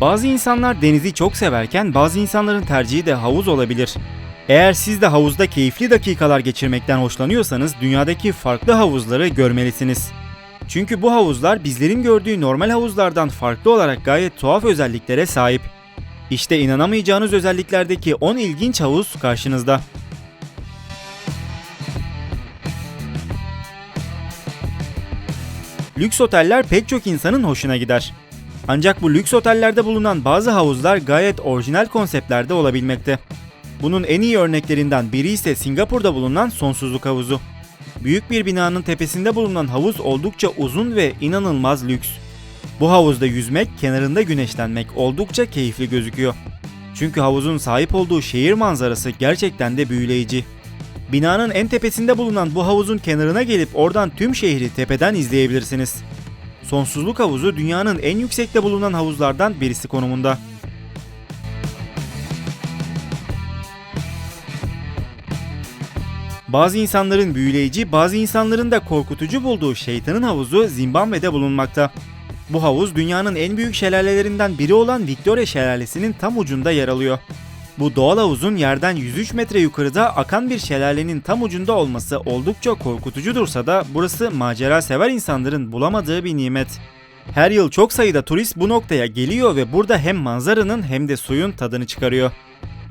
Bazı insanlar denizi çok severken bazı insanların tercihi de havuz olabilir. Eğer siz de havuzda keyifli dakikalar geçirmekten hoşlanıyorsanız dünyadaki farklı havuzları görmelisiniz. Çünkü bu havuzlar bizlerin gördüğü normal havuzlardan farklı olarak gayet tuhaf özelliklere sahip. İşte inanamayacağınız özelliklerdeki 10 ilginç havuz karşınızda. Lüks oteller pek çok insanın hoşuna gider. Ancak bu lüks otellerde bulunan bazı havuzlar gayet orijinal konseptlerde olabilmekte. Bunun en iyi örneklerinden biri ise Singapur'da bulunan Sonsuzluk Havuzu. Büyük bir binanın tepesinde bulunan havuz oldukça uzun ve inanılmaz lüks. Bu havuzda yüzmek, kenarında güneşlenmek oldukça keyifli gözüküyor. Çünkü havuzun sahip olduğu şehir manzarası gerçekten de büyüleyici. Binanın en tepesinde bulunan bu havuzun kenarına gelip oradan tüm şehri tepeden izleyebilirsiniz. Sonsuzluk havuzu dünyanın en yüksekte bulunan havuzlardan birisi konumunda. Bazı insanların büyüleyici, bazı insanların da korkutucu bulduğu şeytanın havuzu Zimbabwe'de bulunmakta. Bu havuz dünyanın en büyük şelalelerinden biri olan Victoria Şelalesi'nin tam ucunda yer alıyor. Bu doğal havuzun yerden 103 metre yukarıda akan bir şelalenin tam ucunda olması oldukça korkutucu dursa da burası macera sever insanların bulamadığı bir nimet. Her yıl çok sayıda turist bu noktaya geliyor ve burada hem manzaranın hem de suyun tadını çıkarıyor.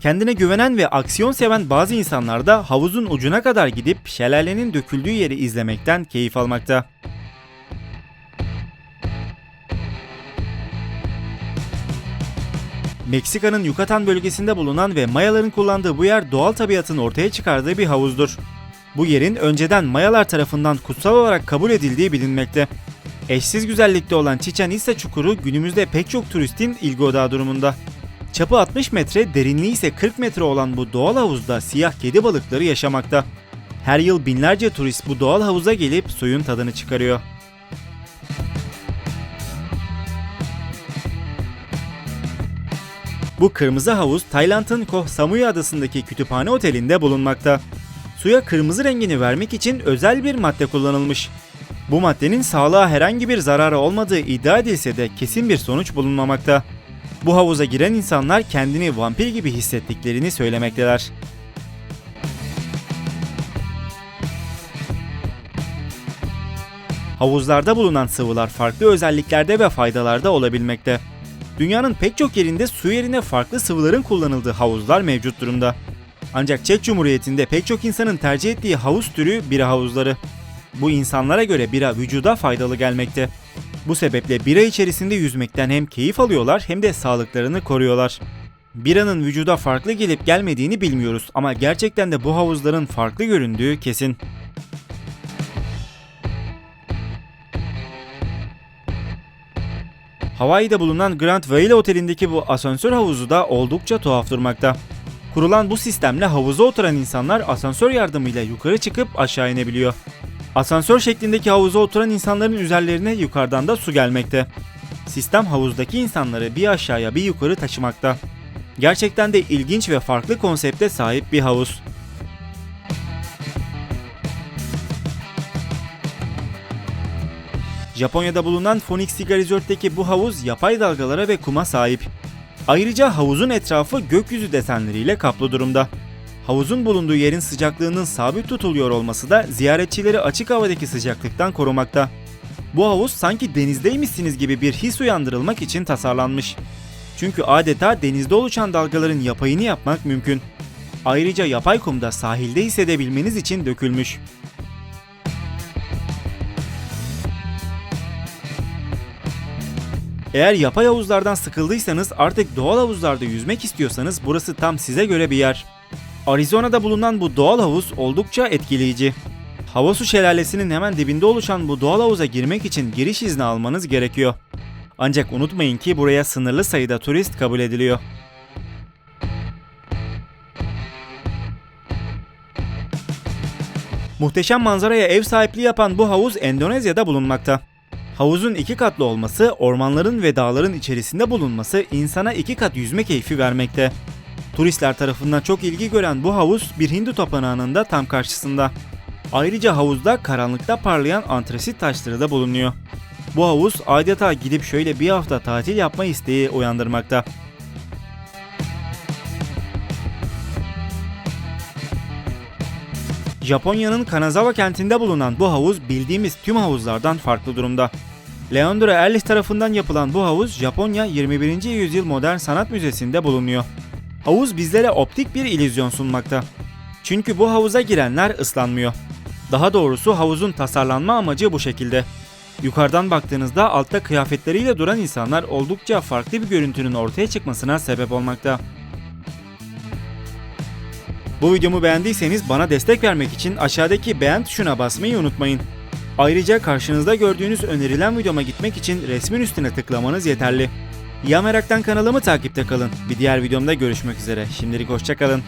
Kendine güvenen ve aksiyon seven bazı insanlar da havuzun ucuna kadar gidip şelalenin döküldüğü yeri izlemekten keyif almakta. Meksika'nın Yucatan bölgesinde bulunan ve Mayaların kullandığı bu yer doğal tabiatın ortaya çıkardığı bir havuzdur. Bu yerin önceden Mayalar tarafından kutsal olarak kabul edildiği bilinmekte. Eşsiz güzellikte olan Chichen Itza çukuru günümüzde pek çok turistin ilgi odağı durumunda. Çapı 60 metre, derinliği ise 40 metre olan bu doğal havuzda siyah kedi balıkları yaşamakta. Her yıl binlerce turist bu doğal havuza gelip suyun tadını çıkarıyor. Bu kırmızı havuz Tayland'ın Koh Samui adasındaki kütüphane otelinde bulunmakta. Suya kırmızı rengini vermek için özel bir madde kullanılmış. Bu maddenin sağlığa herhangi bir zararı olmadığı iddia edilse de kesin bir sonuç bulunmamakta. Bu havuza giren insanlar kendini vampir gibi hissettiklerini söylemekteler. Havuzlarda bulunan sıvılar farklı özelliklerde ve faydalarda olabilmekte. Dünyanın pek çok yerinde su yerine farklı sıvıların kullanıldığı havuzlar mevcut durumda. Ancak Çek Cumhuriyeti'nde pek çok insanın tercih ettiği havuz türü bira havuzları. Bu insanlara göre bira vücuda faydalı gelmekte. Bu sebeple bira içerisinde yüzmekten hem keyif alıyorlar hem de sağlıklarını koruyorlar. Biranın vücuda farklı gelip gelmediğini bilmiyoruz ama gerçekten de bu havuzların farklı göründüğü kesin. Hawaii'de bulunan Grand Vail Oteli'ndeki bu asansör havuzu da oldukça tuhaf durmakta. Kurulan bu sistemle havuza oturan insanlar asansör yardımıyla yukarı çıkıp aşağı inebiliyor. Asansör şeklindeki havuza oturan insanların üzerlerine yukarıdan da su gelmekte. Sistem havuzdaki insanları bir aşağıya bir yukarı taşımakta. Gerçekten de ilginç ve farklı konsepte sahip bir havuz. Japonya'da bulunan Phoenix Resort'teki bu havuz yapay dalgalara ve kuma sahip. Ayrıca havuzun etrafı gökyüzü desenleriyle kaplı durumda. Havuzun bulunduğu yerin sıcaklığının sabit tutuluyor olması da ziyaretçileri açık havadaki sıcaklıktan korumakta. Bu havuz sanki denizdeymişsiniz gibi bir his uyandırılmak için tasarlanmış. Çünkü adeta denizde oluşan dalgaların yapayını yapmak mümkün. Ayrıca yapay kumda sahilde hissedebilmeniz için dökülmüş. Eğer yapay havuzlardan sıkıldıysanız artık doğal havuzlarda yüzmek istiyorsanız burası tam size göre bir yer. Arizona'da bulunan bu doğal havuz oldukça etkileyici. Havasu şelalesinin hemen dibinde oluşan bu doğal havuza girmek için giriş izni almanız gerekiyor. Ancak unutmayın ki buraya sınırlı sayıda turist kabul ediliyor. Muhteşem manzaraya ev sahipliği yapan bu havuz Endonezya'da bulunmakta. Havuzun iki katlı olması, ormanların ve dağların içerisinde bulunması insana iki kat yüzme keyfi vermekte. Turistler tarafından çok ilgi gören bu havuz bir Hindu tapınağının da tam karşısında. Ayrıca havuzda karanlıkta parlayan antrasit taşları da bulunuyor. Bu havuz adeta gidip şöyle bir hafta tatil yapma isteği uyandırmakta. Japonya'nın Kanazawa kentinde bulunan bu havuz bildiğimiz tüm havuzlardan farklı durumda. Leandro Erlich tarafından yapılan bu havuz Japonya 21. yüzyıl modern sanat müzesinde bulunuyor. Havuz bizlere optik bir illüzyon sunmakta. Çünkü bu havuza girenler ıslanmıyor. Daha doğrusu havuzun tasarlanma amacı bu şekilde. Yukarıdan baktığınızda altta kıyafetleriyle duran insanlar oldukça farklı bir görüntünün ortaya çıkmasına sebep olmakta. Bu videomu beğendiyseniz bana destek vermek için aşağıdaki beğen tuşuna basmayı unutmayın. Ayrıca karşınızda gördüğünüz önerilen videoma gitmek için resmin üstüne tıklamanız yeterli. Ya Merak'tan kanalımı takipte kalın. Bir diğer videomda görüşmek üzere. Şimdilik hoşçakalın.